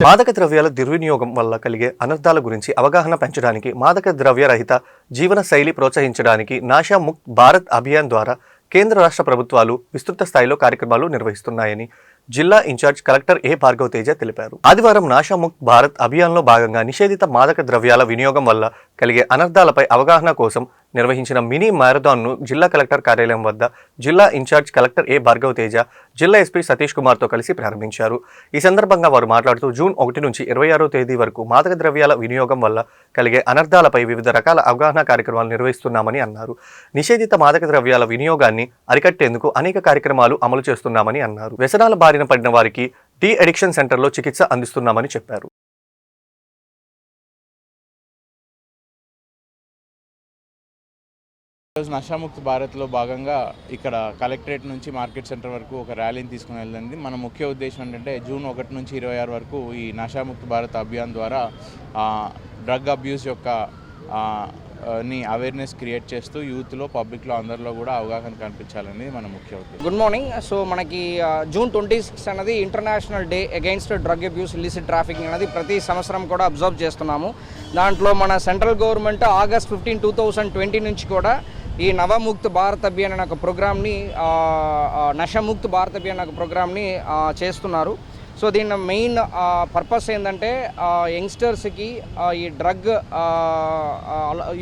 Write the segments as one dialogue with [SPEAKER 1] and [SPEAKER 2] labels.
[SPEAKER 1] మాదక ద్రవ్యాల దుర్వినియోగం వల్ల కలిగే అనర్థాల గురించి అవగాహన పెంచడానికి మాదక ద్రవ్య రహిత జీవన శైలి ప్రోత్సహించడానికి నాషా ముక్త్ భారత్ అభియాన్ ద్వారా కేంద్ర రాష్ట్ర ప్రభుత్వాలు విస్తృత స్థాయిలో కార్యక్రమాలు నిర్వహిస్తున్నాయని జిల్లా incharge collector A Bhargav Teja తెలిపారు. ఆదివారం నాశాముక్త్ భారత్ అభియాన్లో భాగంగా నిషేధిత మాదక ద్రవ్యాల వినియోగం వల్ల కలిగే అనర్థాలపై అవగాహన కోసం నిర్వహించిన మినీ మ్యారథాన్ను జిల్లా కలెక్టర్ కార్యాలయం వద్ద జిల్లా incharge collector A Bhargav Teja జిల్లా ఎస్పీ సతీష్ కుమార్తో కలిసి ప్రారంభించారు. ఈ సందర్భంగా వారు మాట్లాడుతూ జూన్ ఒకటి నుంచి ఇరవై ఆరో తేదీ వరకు మాదక ద్రవ్యాల వినియోగం వల్ల కలిగే అనర్థాలపై వివిధ రకాల అవగాహన కార్యక్రమాలు నిర్వహిస్తున్నామని అన్నారు. నిషేధిత మాదక ద్రవ్యాల వినియోగాన్ని అరికట్టేందుకు అనేక కార్యక్రమాలు అమలు చేస్తున్నామని అన్నారు. వ్యసనాల బారిన పడిన వారికి టీ అడిక్షన్ సెంటర్లో చికిత్స అందిస్తున్నామని చెప్పారు.
[SPEAKER 2] ఈరోజు నషాముక్త్ భారత్లో భాగంగా ఇక్కడ కలెక్టరేట్ నుంచి మార్కెట్ సెంటర్ వరకు ఒక ర్యాలీని తీసుకుని వెళ్ళింది. మన ముఖ్య ఉద్దేశం ఏంటంటే జూన్ ఒకటి నుంచి ఇరవై ఆరు వరకు ఈ నషాముక్త్ భారత్ అభియాన్ ద్వారా డ్రగ్ అబ్యూస్ యొక్క ని అవేర్నెస్ క్రియేట్ చేస్తూ యూత్లో పబ్లిక్లో అందరిలో కూడా అవగాహన కనిపించాలనేది మన ముఖ్య ఉద్దేశం.
[SPEAKER 3] గుడ్ మార్నింగ్ సో మనకి జూన్ ట్వంటీ సిక్స్ అనేది international day against drug abuse illicit trafficking అనేది ప్రతి సంవత్సరం కూడా అబ్జర్వ్ చేస్తున్నాము. దాంట్లో మన central government August fifteen two thousand twenty నుంచి కూడా ఈ నవముక్త్ భారత్ అభియాన్ అనే ఒక ప్రోగ్రామ్ని నషముక్త్ భారత్ అభియాన్ అనే ఒక ప్రోగ్రామ్ని చేస్తున్నారు. సో దీని మెయిన్ పర్పస్ ఏంటంటే యంగ్స్టర్స్కి ఈ డ్రగ్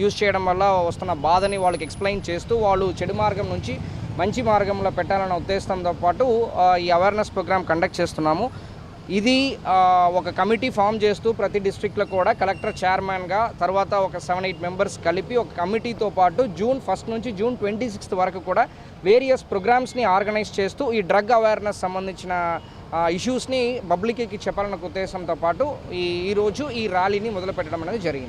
[SPEAKER 3] యూజ్ చేయడం వల్ల వస్తున్న బాధని వాళ్ళకి ఎక్స్ప్లెయిన్ చేస్తూ వాళ్ళు చెడు మార్గం నుంచి మంచి మార్గంలో పెట్టాలన్న ఉద్దేశంతో పాటు ఈ అవేర్నెస్ ప్రోగ్రామ్ కండక్ట్ చేస్తున్నాము. ఇది ఒక కమిటీ ఫామ్ చేస్తూ ప్రతి డిస్ట్రిక్ట్లో కూడా కలెక్టర్ చైర్మన్గా తర్వాత ఒక సెవెన్ ఎయిట్ మెంబర్స్ కలిపి ఒక కమిటీతో పాటు జూన్ ఫస్ట్ నుంచి జూన్ ట్వంటీ సిక్స్త్ వరకు కూడా వేరియస్ ప్రోగ్రామ్స్ని ఆర్గనైజ్ చేస్తూ ఈ డ్రగ్ అవేర్నెస్ సంబంధించిన ఇష్యూస్ని పబ్లిక్కి చెప్పాలన్న ఉద్దేశంతో పాటు ఈ ఈరోజు ఈ ర్యాలీని మొదలుపెట్టడం అనేది జరిగింది.